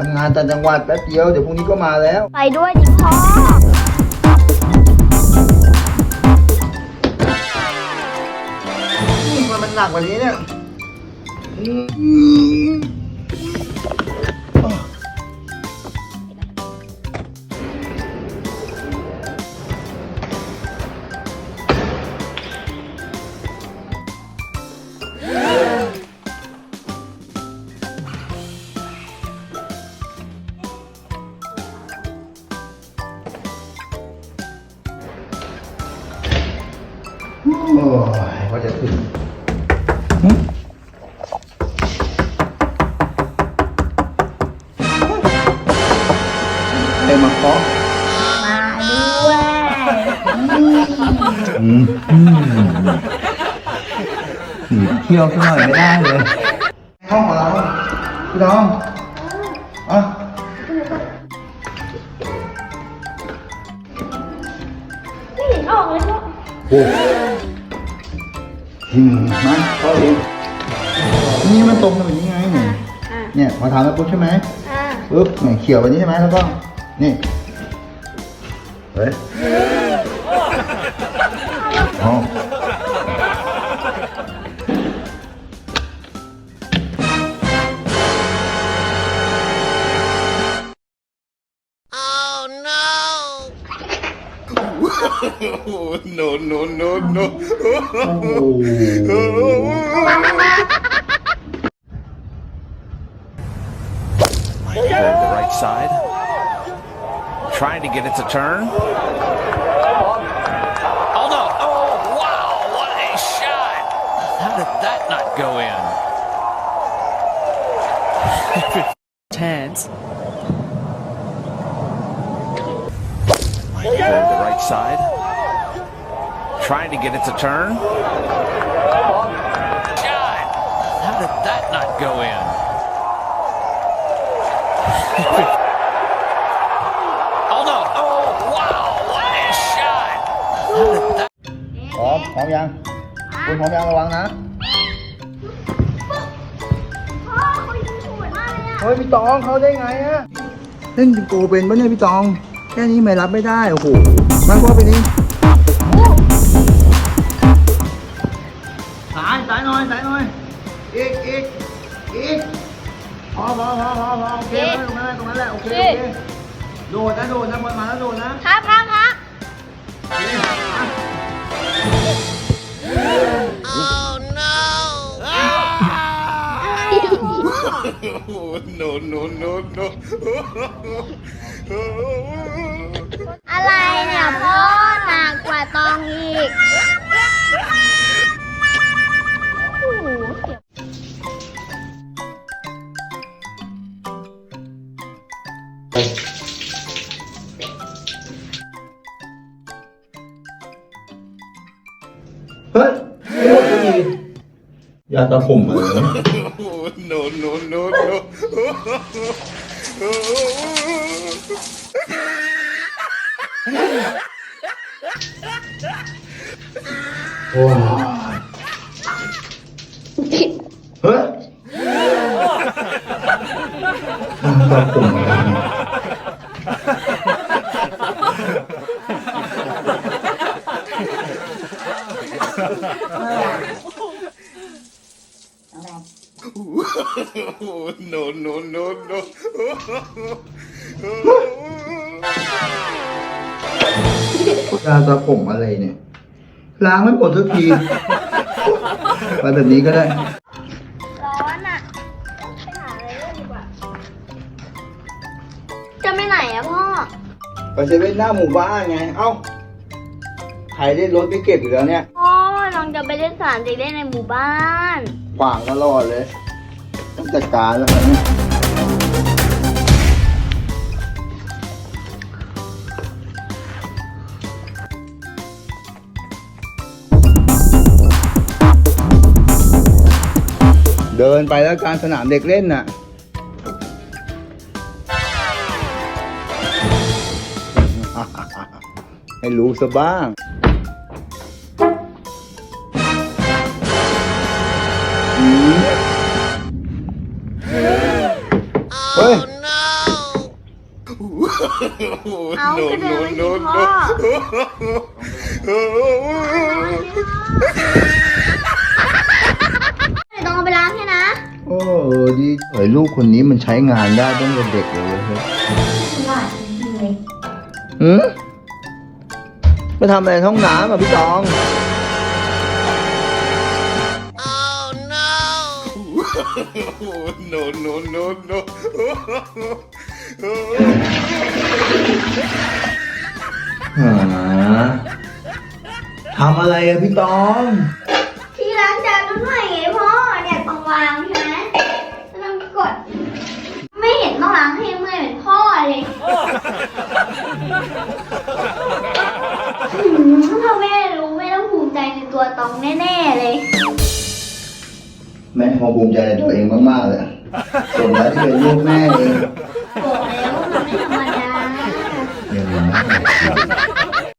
ทำงานต่างจังหวัดแป๊บเดียวเดี๋ยวพรุ่งนี้ก็มาแล้ว ไปด้วยดิพ่อนี่มันมันหนักกว่านี้เนี่ย โอ้ยว่าจะถึงเอ็มมาเคาะมาด้วยอืมหนีเที่ยวสักหน่อยไม่ได้เลย ห้องของเราพี่น้องอะไม่เห็นออกเลยพ่อโอ้อื มมาเข้าเองนี่มันตรงกันแบบนี้ไงเนี่ยอะเนี่ยพอทำแล้วปุ๊บใช่ไหมอะปุ๊บเนี่ยเขียวแบบนี้ใช่ไหมแล้วก็นี่เฮ้ยอ๋อ Oh, no, no, no, no. Mike the right side. Trying to get it to turn. Oh, no. Oh, wow. What a shot. How did that not go in? Hold the right side. Trying to get it to turn. Shot! How did that not go in? oh no! Oh wow! What a shot! How did that? พร้อมพร้อมยังคุณพร้อมยังระวังนะ พ่อเขายิงสวยมากเลยอะเฮ้ยพี่ตองเขาได้ไงอะเล่นจิงโกเป็นปะเนี่ยพี่ตองแค่นี้ไม่รับไม่ได้ โอ้โหมาพ่อไปนี่สายสายหน่อยสายหน่อยอีกอีกอีกพอพอพอพอพอโอเคตรงนั้นตรงนั้นแหละโอเคโอเคโดดนะโดดนะบอลมาแล้วโดดนะครับครับครับโอเคอะ Oh, no, no, no, no. เฮ้ยไม่หมดสักทียาตาผมอะไรนะ Oh, no, no, no, no. โอ้ยเฮ้ยตาผมอะไรนะ Oh, no, no, no, no. ยาตาผมอะไรเนี่ย ล้างไม่หมดสักทีไปแบบนี้ก็ได้ ร้อนอะไปหาอะไรเล่นดีกว่า จะไปไหนอะพ่อ ไปเซเว่นหน้าหมู่บ้านไง เอ้าใครเล่นรถไม่เก็บอยู่แล้วเนี่ย พ่อน้อง จะไปเล่นสนามเด็กเล่นในหมู่บ้าน ขวางตลอดเลยต้องจัดการแล้วครับเนี่ยเดินไปแล้วการสนามเด็กเล่นน่ะให้รู้ซะบ้าง เฮ้ย เอาก็เดินไปสิพ่อเดี๋ยวต้องเอาไปล้างให้นะ โอ้ดีเฮ้ยลูกคนนี้มันใช้งานได้ตั้งแต่เด็กเลยเว้ยเฮ้ยหวานจริงๆเลยหืมมาทำอะไรในห้องน้ำอะพี่ตอง no, no, no, no. หาทำอะไรอะพี่ตองที่ล้างจานต้องหน่อยไงพ่อเนี่ยต้องวางใช่ไหมต้องกด ไม่เห็นต้องล้างให้เมื่อยเหมือนพ่อเลยหืมถ้าแม่รู้แม่ต้องภูมิใจในตัวตองแน่ๆเลย แม่พอภูมิใจในตัวเองมากๆเลยสมแล้วที่เป็นลูกแม่เองบอกแล้วมันไม่ธรรมดาอย่างนี้